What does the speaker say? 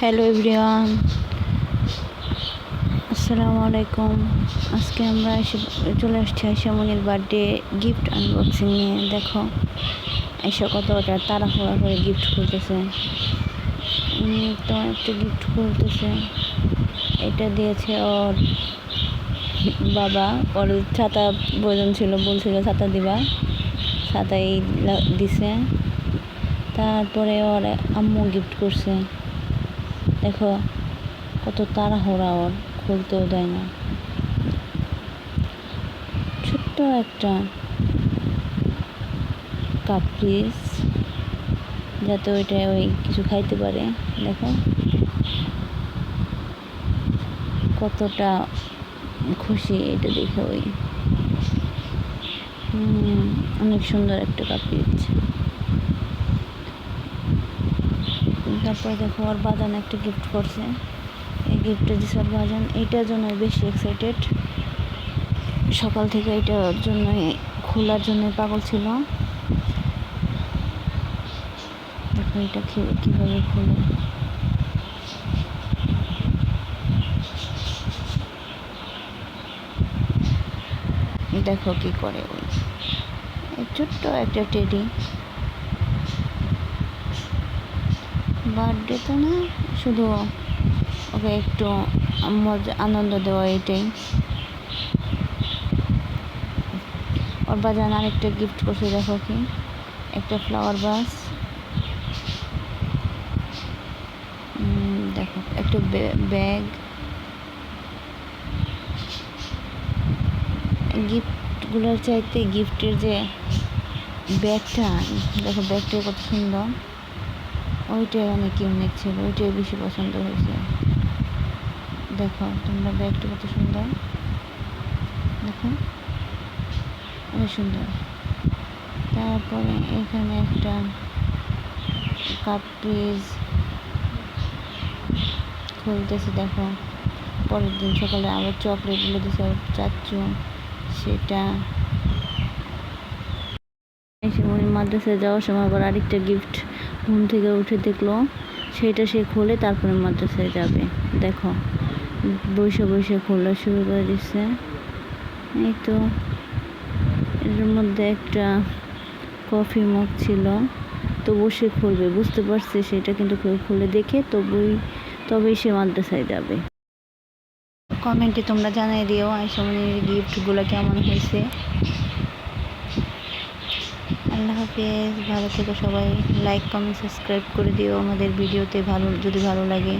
Hello everyone আসসালামু আলাইকুম আজকে আমরা এসে চলে আসছি আয়সামনির বার্থডে গিফট আনবক্সিং নিয়ে। দেখো এসে কতটা তাড়াহুড়া করে গিফট খুলতেছে। তো একটা গিফট খুলতেছে। এটা দিয়েছে ওর বাবা। ওর ছাতা প্রয়োজন ছিল, বলছিল ছাতা দিবা। ছাতাই দিছে। তারপরে ওর আম্মু গিফট করছে। দেখো, কত তাড়াহুড়া ওর, খুলতেও দেয় না। ছোট্ট একটা কাপ পিস যাতে ওইটা ওই কিছু খাইতে পারে। দেখো, কতটা খুশি এটা দেখে ওই। অনেক সুন্দর একটা কাপ পিস তারপরে দেখো ওর বাজান একটা গিফট করছে। এই গিফটটা দিছে ওর বাজান। এইটার জন্য বেশি এক্সাইটেড সকাল থেকে এটার জন্য খোলার জন্য পাগল ছিল। দেখো এটা কীভাবে খুলে। দেখো কি করে ওই। ছোট্ট একটা টেডি বার্থডে তো না, শুধু ওকে একটু মজা আনন্দ দেওয়া এটাই। ওর বাজান আরেকটা গিফট করছে দেখো কি, একটা ফ্লাওয়ার বাস দেখো, একটা ব্যাগ গিফটগুলোর চাইতে গিফটের যে ব্যাগটা, দেখো ব্যাগটা কত সুন্দর। ওইটাই অনেক ইউনিক ছিল, ওইটাই বেশি পছন্দ হয়েছে। দেখো, তোমরা ব্যাগটা কত সুন্দর। দেখো, অনেক সুন্দর। তারপরে এখানে একটা কাপ পিস খুলতেছে, দেখো। পরের দিন সকালে আবার চকলেটগুলো দিছে ওর সেটা। মাদ্রাসায় যাওয়ার সময় আবার আরেকটা গিফট ঘুম থেকে উঠে দেখল সেটা সে খুলে তারপরে মাদ্রাসায় যাবে। দেখো, বসে বসে খোলা শুরু করে দিচ্ছে। এই তো, এর মধ্যে একটা কফি মগ ছিল তবুও সে খুলবে। বুঝতে পারছে সেটা কিন্তু কেউ খুলে দেখে, তবুই, তবেই সে মাদ্রাসায় যাবে। কমেন্টে তোমরা জানাই দিও আইসামনির গিফটগুলো কেমন হয়েছে? আল্লাহ হাফিজ। ভালো থেকো সবাই। লাইক কমেন্ট সাবস্ক্রাইব করে দিও। আমাদের ভিডিওতে ভালো, যদি ভালো লাগে।